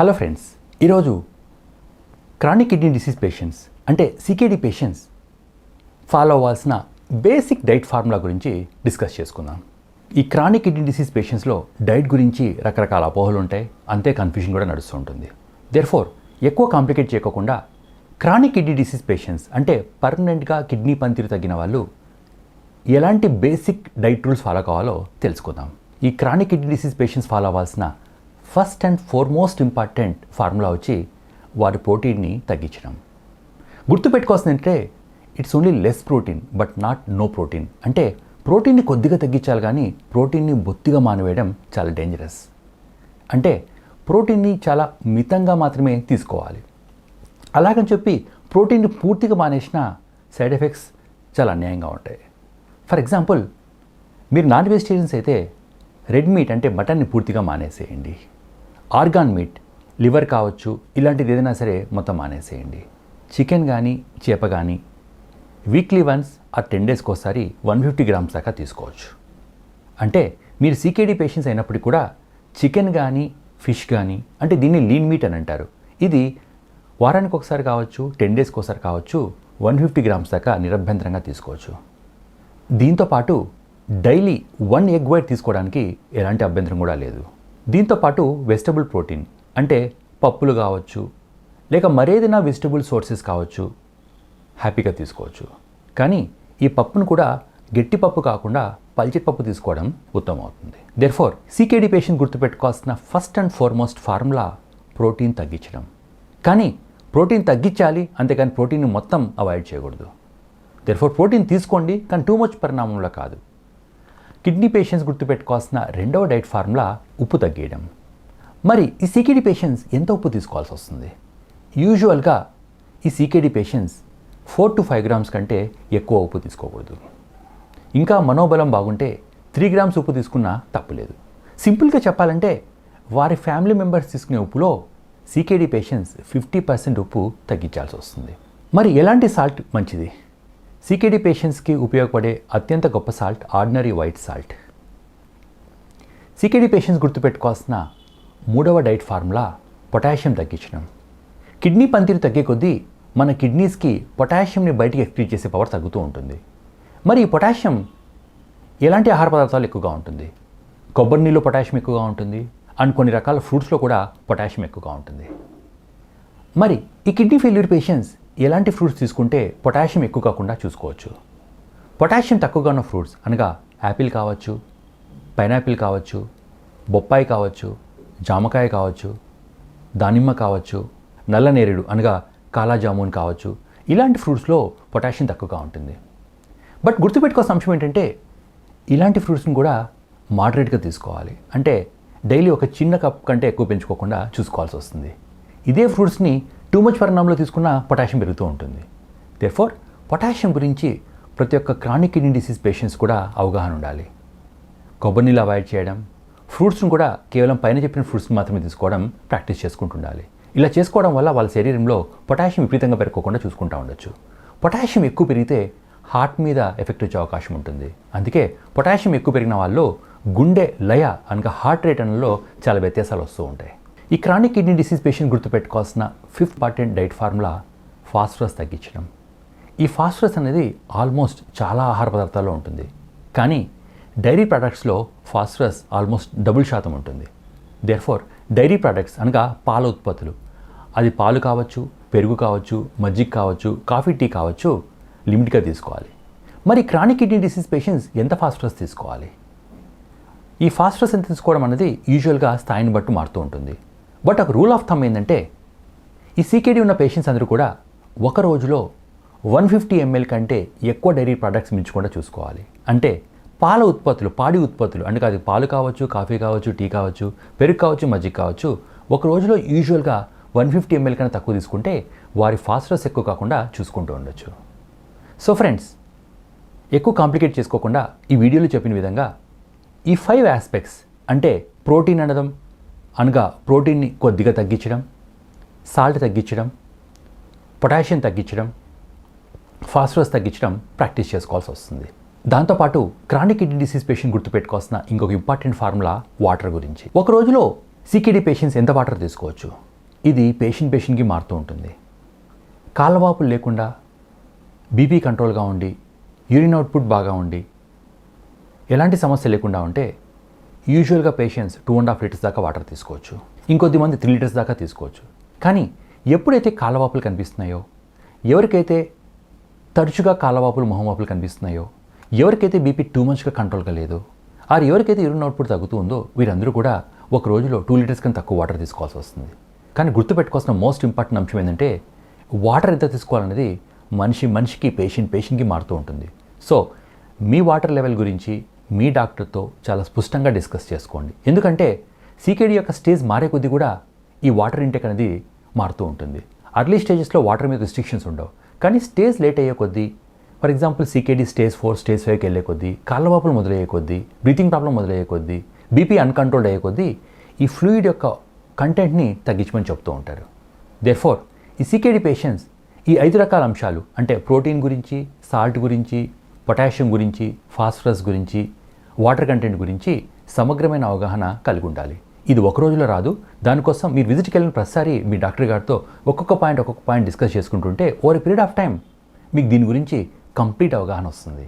Hello friends ఈరోజు chronic kidney disease patients అంటే CKD patients follow అవ్వాల్సిన బేసిక్ డైట్ ఫార్ములా గురించి డిస్కస్ చేసుకుందాం. ఈ క్రానిక్ కిడ్నీ డిసీజ్ పేషెంట్స్లో డైట్ గురించి రకరకాల అపోహలు ఉంటాయి అంతే కన్ఫ్యూజన్ కూడా నడుస్తూ ఉంటుంది. దేర్ఫోర్ ఎక్కువ కాంప్లికేట్ చేయకోకుండా క్రానిక్ కిడ్నీ డిసీజ్ పేషెంట్స్ అంటే పర్మనెంట్గా కిడ్నీ పనితీరు తగ్గిన వాళ్ళు ఎలాంటి బేసిక్ డైట్ రూల్స్ ఫాలో కావాలో తెలుసుకుందాం. ఈ chronic kidney disease patients follow అవ్వాల్సిన first and foremost important formula వచ్చి వారి ప్రోటీన్ని తగ్గించడం. గుర్తుపెట్టుకోవాల్సింది అంటే it's only less protein but not no protein. అంటే ప్రోటీన్ని కొద్దిగా తగ్గించాలి కానీ ప్రోటీన్ని బొత్తిగా మానివేయడం చాలా డేంజరస్ అంటే ప్రోటీన్ని చాలా మితంగా మాత్రమే తీసుకోవాలి. అలాగని చెప్పి ప్రోటీన్ని పూర్తిగా మానేసిన సైడ్ ఎఫెక్ట్స్ చాలా అన్యాయంగా ఉంటాయి. ఫర్ ఎగ్జాంపుల్ మీరు నాన్ వెజిటేరియన్స్ అయితే రెడ్ మీట్ అంటే మటన్ని పూర్తిగా మానేసేయండి. ఆర్గాన్ మీట్ లివర్ కావచ్చు ఇలాంటిది ఏదైనా సరే మొత్తం మానేసేయండి. చికెన్ కానీ చేప కానీ వీక్లీ వన్స్ ఆ టెన్ డేస్కి ఒకసారి వన్ ఫిఫ్టీ గ్రామ్స్ దాకా తీసుకోవచ్చు. అంటే మీరు సీకేడీ పేషెంట్స్ అయినప్పటికీ కూడా చికెన్ కానీ ఫిష్ కానీ అంటే దీన్ని లీన్ మీట్ అని అంటారు. ఇది వారానికి ఒకసారి కావచ్చు టెన్ డేస్కి ఒకసారి కావచ్చు వన్ ఫిఫ్టీ గ్రామ్స్ దాకా నిరభ్యంతరంగా తీసుకోవచ్చు. దీంతో పాటు డైలీ వన్ ఎగ్ వైట్ తీసుకోవడానికి ఎలాంటి అభ్యంతరం కూడా లేదు. దీంతో పాటు వెజిటబుల్ ప్రోటీన్ అంటే పప్పులు కావచ్చు లేక మరేదైనా వెజిటబుల్ సోర్సెస్ కావచ్చు హ్యాపీగా తీసుకోవచ్చు. కానీ ఈ పప్పును కూడా గట్టి పప్పు కాకుండా పల్చటి పప్పు తీసుకోవడం ఉత్తమం అవుతుంది దేర్ఫోర్ సీకేడీ పేషెంట్ గుర్తుపెట్టుకోవాల్సిన first and foremost formula protein తగ్గించడం. కానీ ప్రోటీన్ తగ్గించాలి అంతేకాని ప్రోటీన్ మొత్తం అవాయిడ్ చేయకూడదు. దెర్ఫోర్ ప్రోటీన్ తీసుకోండి కానీ టూ మచ్ పరిణామంలో కాదు. కిడ్నీ పేషెంట్స్ గుర్తుపెట్టుకోవాల్సిన రెండవ డైట్ ఫార్ములా ఉప్పు తగ్గేయడం. మరి ఈ సీకేడీ పేషెంట్స్ ఎంత ఉప్పు తీసుకోవాల్సి వస్తుంది? యూజువల్గా ఈ CKD patients four to five grams కంటే ఎక్కువ ఉప్పు తీసుకోకూడదు. ఇంకా మనోబలం బాగుంటే త్రీ గ్రామ్స్ ఉప్పు తీసుకున్నా తప్పులేదు. సింపుల్గా చెప్పాలంటే వారి ఫ్యామిలీ మెంబర్స్ తీసుకునే ఉప్పులో సీకేడీ పేషెంట్స్ ఫిఫ్టీ పర్సెంట్ ఉప్పు తగ్గించాల్సి వస్తుంది. మరి ఎలాంటి సాల్ట్ మంచిది? సీకేడీ పేషెంట్స్కి ఉపయోగపడే అత్యంత గొప్ప salt ordinary white salt CKD patients గుర్తుపెట్టుకోవాల్సిన మూడవ డైట్ ఫార్ములా పొటాషియం తగ్గించడం. కిడ్నీ పనితీరు తగ్గే కొద్దీ మన కిడ్నీస్కి పొటాషియంని బయటికి ఎక్స్క్రీట్ చేసే పవర్ తగ్గుతూ ఉంటుంది. మరి ఈ పొటాషియం ఎలాంటి ఆహార పదార్థాలు ఎక్కువగా ఉంటుంది? కొబ్బరి నీళ్ళు పొటాషియం ఎక్కువగా ఉంటుంది అండ్ కొన్ని రకాల ఫ్రూట్స్లో కూడా పొటాషియం ఎక్కువగా ఉంటుంది. మరి ఈ కిడ్నీ ఫెయిల్యూర్ పేషెంట్స్ ఎలాంటి ఫ్రూట్స్ తీసుకుంటే పొటాషియం ఎక్కువ కాకుండా చూసుకోవచ్చు? పొటాషియం తక్కువగా ఉన్న ఫ్రూట్స్ అనగా యాపిల్ కావచ్చు పైనాపిల్ కావచ్చు బొప్పాయి కావచ్చు జామకాయ కావచ్చు దానిమ్మ కావచ్చు నల్ల నేరేడు అనగా కాలాజామున్ కావచ్చు. ఇలాంటి ఫ్రూట్స్లో పొటాషియం తక్కువగా ఉంటుంది. బట్ గుర్తుపెట్టుకోవాల్సిన అంశం ఏంటంటే ఇలాంటి ఫ్రూట్స్ని కూడా మోడరేట్గా తీసుకోవాలి. అంటే డైలీ ఒక చిన్న కప్ కంటే ఎక్కువ పెంచుకోకుండా చూసుకోవాల్సి వస్తుంది. ఇదే ఫ్రూట్స్ని టూ మచ్ పరిణామంలో తీసుకున్న పొటాషియం పెరుగుతూ ఉంటుంది. దేర్ఫోర్ పొటాషియం గురించి ప్రతి ఒక్క క్రానిక్ కిడ్నీ డిసీజ్ పేషెంట్స్ కూడా అవగాహన ఉండాలి. కొబ్బరి నీళ్ళు అవాయిడ్ చేయడం ఫ్రూట్స్ను కూడా కేవలం పైన చెప్పిన ఫ్రూట్స్ మాత్రమే తీసుకోవడం ప్రాక్టీస్ చేసుకుంటుండాలి. ఇలా చేసుకోవడం వల్ల వాళ్ళ శరీరంలో పొటాషియం విపరీతంగా పెరగకుండా చూసుకుంటూ ఉండొచ్చు. పొటాషియం ఎక్కువ పెరిగితే హార్ట్ మీద ఎఫెక్ట్ వచ్చే అవకాశం ఉంటుంది. అందుకే పొటాషియం ఎక్కువ పెరిగిన వాళ్ళు గుండె లయ అనగా హార్ట్ రేట్ అనలో చాలా వ్యత్యాసాలు వస్తూ ఉంటాయి. ఈ క్రానిక్ కిడ్నీ డిసీజ్ పేషెంట్ గుర్తుపెట్టుకోవాల్సిన fifth important diet formula phosphorus తగ్గించడం. ఈ ఫాస్ఫరస్ అనేది ఆల్మోస్ట్ చాలా ఆహార పదార్థాల్లో ఉంటుంది. కానీ డైరీ ప్రొడక్ట్స్లో ఫాస్ఫరస్ ఆల్మోస్ట్ డబుల్ శాతం ఉంటుంది. దేర్ఫోర్ డైరీ ప్రొడక్ట్స్ అనగా పాల ఉత్పత్తులు. అది పాలు కావచ్చు పెరుగు కావచ్చు మజ్జిగ కావచ్చు కాఫీ టీ కావచ్చు లిమిట్గా తీసుకోవాలి. మరి క్రానిక్ కిడ్నీ డిసీజ్ పేషెంట్స్ ఎంత ఫాస్ఫరస్ తీసుకోవాలి? ఈ ఫాస్ఫరస్ ఎంత తీసుకోవడం అనేది యూజువల్గా స్థాయిని బట్టి మారుతూ ఉంటుంది. బట్ ఒక రూల్ ఆఫ్ థమ్ ఏంటంటే ఈ సీకేడీ ఉన్న పేషెంట్స్ అందరూ కూడా ఒక రోజులో వన్ ఫిఫ్టీ ఎంఎల్ కంటే ఎక్కువ డైరీ ప్రొడక్ట్స్ మించకుండా చూసుకోవాలి. అంటే పాల ఉత్పత్తులు పాడి ఉత్పత్తులు అంటే అది పాలు కావచ్చు కాఫీ కావచ్చు టీ కావచ్చు పెరుగు కావచ్చు మజ్జిగ కావచ్చు ఒక రోజులో యూజువల్గా వన్ ఫిఫ్టీ ఎంఎల్ కన్నా తక్కువ తీసుకుంటే వారి ఫాస్ఫరస్ ఎక్కువ కాకుండా చూసుకుంటూ ఉండొచ్చు. సో ఫ్రెండ్స్ ఎక్కువ కాంప్లికేట్ చేసుకోకుండా ఈ వీడియోలో చెప్పిన విధంగా ఈ ఫైవ్ ఆస్పెక్ట్స్ అంటే ప్రోటీన్ అనడం అనగా ప్రోటీన్ని కొద్దిగా తగ్గించడం సాల్ట్ తగ్గించడం పొటాషియం తగ్గించడం ఫాస్ఫరస్ తగ్గించడం ప్రాక్టీస్ చేసుకోవాల్సి వస్తుంది. దాంతోపాటు క్రానిక్ కిడ్నీ డిసీజ్ పేషెంట్ గుర్తుపెట్టుకోవాల్సిన ఇంకొక ఇంపార్టెంట్ ఫార్ములా వాటర్ గురించి. ఒక రోజులో సికిడి పేషెంట్స్ ఎంత వాటర్ తీసుకోవచ్చు? ఇది పేషెంట్ పేషెంట్కి మారుతూ ఉంటుంది. కాళ్ళవాపులు లేకుండా బీపీ కంట్రోల్గా ఉండి యూరిన్ అవుట్పుట్ బాగా ఉండి ఎలాంటి సమస్య లేకుండా ఉంటే యూజువల్గా patients two and half litres దాకా వాటర్ తీసుకోవచ్చు. ఇంకొద్ది మంది త్రీ లీటర్స్ దాకా తీసుకోవచ్చు. కానీ ఎప్పుడైతే కాలవాపులు కనిపిస్తున్నాయో ఎవరికైతే తరచుగా కాలవాపులు మొహమాపులు కనిపిస్తున్నాయో ఎవరికైతే బీపీ టూ మచ్గా కంట్రోల్గా లేదు ఆరు ఎవరికైతే యూరిన్ అవుట్పుట్ తగ్గుతూ ఉందో వీరందరూ కూడా ఒక రోజులో టూ లీటర్స్ కన్నా తక్కువ వాటర్ తీసుకోవాల్సి వస్తుంది. కానీ గుర్తుపెట్టుకోవాల్సిన మోస్ట్ ఇంపార్టెంట్ అంశం ఏంటంటే వాటర్ ఎంత తీసుకోవాలనేది మనిషి మనిషికి పేషెంట్ పేషెంట్కి మారుతూ ఉంటుంది. సో మీ వాటర్ లెవెల్ గురించి మీ డాక్టర్తో చాలా స్పష్టంగా డిస్కస్ చేసుకోండి. ఎందుకంటే సీకేడీ యొక్క స్టేజ్ మారే కొద్దీ కూడా ఈ వాటర్ ఇంటెక్ అనేది మారుతూ ఉంటుంది. అర్లీ స్టేజెస్లో వాటర్ మీద రిస్ట్రిక్షన్స్ ఉండవు. కానీ స్టేజ్ లేట్ అయ్యే కొద్దీ for example CKD stage four stage ఫైవ్కి వెళ్ళే కొద్దీ కాళ్ళవాపులు మొదలయ్యే కొద్దీ బ్రీతింగ్ ప్రాబ్లం మొదలయ్యే కొద్దీ బీపీ అన్కంట్రోల్డ్ అయ్యే కొద్దీ ఈ ఫ్లూయిడ్ యొక్క కంటెంట్ని తగ్గించమని చెప్తూ ఉంటారు. దేర్ ఫోర్ ఈ సీకేడీ పేషెంట్స్ ఈ ఐదు రకాల అంశాలు అంటే ప్రోటీన్ గురించి సాల్ట్ గురించి పొటాషియం గురించి ఫాస్ఫరస్ గురించి వాటర్ కంటెంట్ గురించి సమగ్రమైన అవగాహన కలిగి ఉండాలి ఇది ఒక రోజులో రాదు. దానికోసం మీరు విజిట్కి వెళ్ళిన ప్రతిసారి మీ డాక్టర్ గారితో ఒక్కొక్క పాయింట్ ఒక్కొక్క పాయింట్ డిస్కస్ చేసుకుంటుంటే ఓవర్ పీరియడ్ ఆఫ్ టైం మీకు దీని గురించి కంప్లీట్ అవగాహన వస్తుంది.